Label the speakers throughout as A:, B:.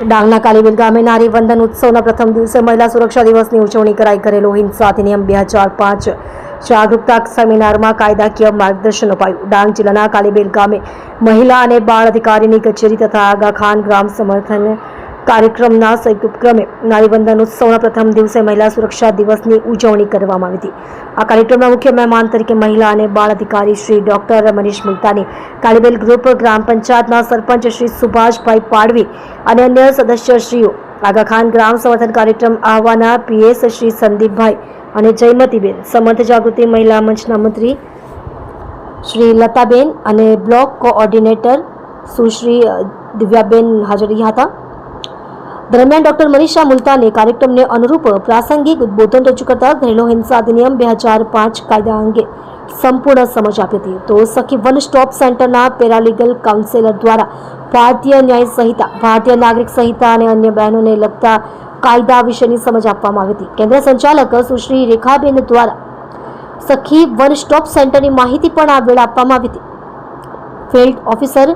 A: ડાંગના કાલીબેલ ગામે નારી વંદન ઉત્સવના પ્રથમ દિવસે મહિલા સુરક્ષા દિવસની ઉજવણી કરાઈ ઘરેલુ હિંસા અધિનિયમ બે હજાર પાંચ જાગૃતતા સેમિનારમાં કાયદાકીય માર્ગદર્શન અપાયું. ડાંગ જિલ્લાના કાલીબેલ ગામે મહિલા અને બાળ અધિકારીની કચેરી તથા આગાખાન ગ્રામ સમર્થન કાર્યક્રમના સંયુક્ત ઉપક્રમે નારીબંધન ઉત્સવના પ્રથમ દિવસે મહિલા સુરક્ષા દિવસની ઉજવણી કરવામાં આવી હતી. આ કાર્યક્રમના મુખ્ય મહેમાન તરીકે મહિલા અને બાળ અધિકારી શ્રી ડોક્ટર મનીષ મુલતાની, કાલીબેલ ગ્રુપ ગ્રામ પંચાયતના સરપંચ શ્રી સુભાષભાઈ પાડવી અને અન્ય સદસ્યશ્રીઓ, આગાખાન ગ્રામ સમર્થન કાર્યક્રમ આહવાના પીએસ શ્રી સંદીપભાઈ અને જયમતીબેન, સમર્થ જાગૃતિ મહિલા મંચના મંત્રી શ્રી લતાબેન અને બ્લોક કોઓર્ડિનેટર સુશ્રી દિવ્યાબેન હાજરી હતા. દરમિયાન ડોક્ટર મનીષા મુલતાને કાર્યક્રમને અનુરૂપ પ્રાસંગિક ઉદબોધન રજૂ કરતા ઘરેલુ હિંસા અધિનિયમ બે હજાર પાંચ કાયદા અંગે સંપૂર્ણ સમજ આપી હતી. તો સખી વન સ્ટોપ સેન્ટરના પેરાલીગલ કાઉન્સેલર દ્વારા ભારતીય ન્યાય સંહિતા, ભારતીય નાગરિક સંહિતા અને અન્ય બહેનોને લગતા કાયદા વિશેની સમજ આપવામાં આવી હતી. કેન્દ્ર સંચાલક સુશ્રી રેખાબેન દ્વારા સખી વન સ્ટોપ સેન્ટરની માહિતી પણ આ વેળા આપવામાં આવી હતી. ફિલ્ડ ઓફિસર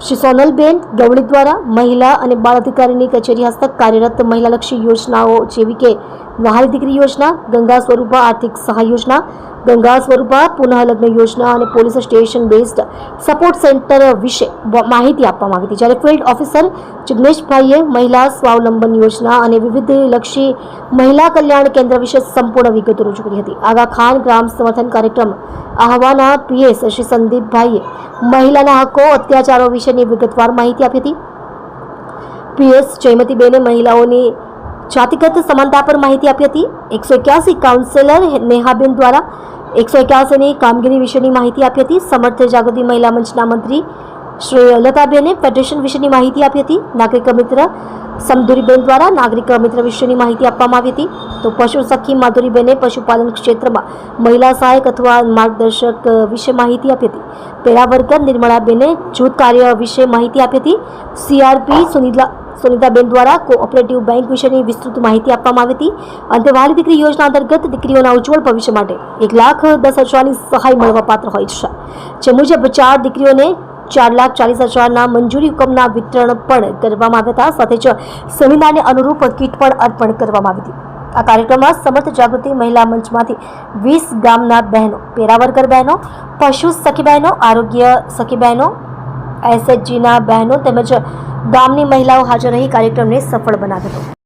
A: શ્રી સોનલબેન ગવળી દ્વારા મહિલા અને બાળ અધિકારીની કચેરી હસ્તક કાર્યરત મહિલાલક્ષી યોજનાઓ જેવી કે વહાલી દીકરી યોજના, ગંગા સ્વરૂપા આર્થિક સહાય યોજના, ગંગા સ્વરૂપા પુનઃલગ્ન યોજના અને police station based support centre વિશે માહિતી આપવામાં આવી હતી. જ્યારે ફિલ્ડ ઓફિસર જિગ્નેશભાઈએ મહિલા સ્વાવલંબન યોજના અને વિવિધ લક્ષી મહિલા કલ્યાણ કેન્દ્ર વિશે સંપૂર્ણ વિગતો રજૂ કરી હતી. આગા ખાન ગ્રામ સમર્થન કાર્યક્રમ આહવાના પીએસ શ્રી સંદીપભાઈએ મહિલાના હકો, અત્યાચારો વિશેની વિગતવાર માહિતી આપી હતી. પીએસ જયમતીબેને મહિલાઓની જાતિગત સમાનતા પર માહિતી આપી હતી. એકસો એક્યાસી કાઉન્સેલર નેહાબેન દ્વારા એકસો એક્યાસીની કામગીરી વિશેની માહિતી આપી હતી. સમર્થ જાગૃતિ મહિલા મંચના મંત્રી શ્રી લતાબેને ફેડરેશન વિશેની માહિતી આપી હતી. નાગરિક મિત્ર સમધુરીબેન દ્વારા નાગરિક મિત્ર વિશેની માહિતી આપવામાં આવી હતી. તો પશુ સખી માધુરીબેને પશુપાલન ક્ષેત્રમાં મહિલા સહાયક અથવા માર્ગદર્શક વિશે માહિતી આપી હતી. પેરા વર્કર નિર્મળાબેને જૂથ કાર્ય વિશે માહિતી આપી હતી. સીઆરપી સુનિલા સુનિતાબેન દ્વારા કોઓપરેટિવ બેંક વિશેની વિસ્તૃત માહિતી આપવામાં આવી હતી. અંતે વાલી દીકરી યોજના અંતર્ગત દીકરીઓના ઉજ્જવળ ભવિષ્ય માટે એક લાખ દસ હજારની સહાય મળવા પાત્ર હોય છે. જે મુજબ ચાર દીકરીઓને ચાર લાખ ચાલીસ હજારના મંજૂરી હુકમના વિતરણ પણ કરવામાં આવ્યા હતા. સાથે જ સેમિનારને અનુરૂપ કીટ પણ અર્પણ કરવામાં આવી હતી. આ કાર્યક્રમમાં સમર્થ જાગૃતિ મહિલા મંચમાંથી વીસ ગામના બહેનો, પેરાવર્કર બહેનો, પશુ સખી બહેનો આરોગ્ય સખી બહેનો એસએચજીના બહેનો તેમજ ગામની મહિલાઓ હાજર રહી કાર્યક્રમને સફળ બનાવ્યો હતો.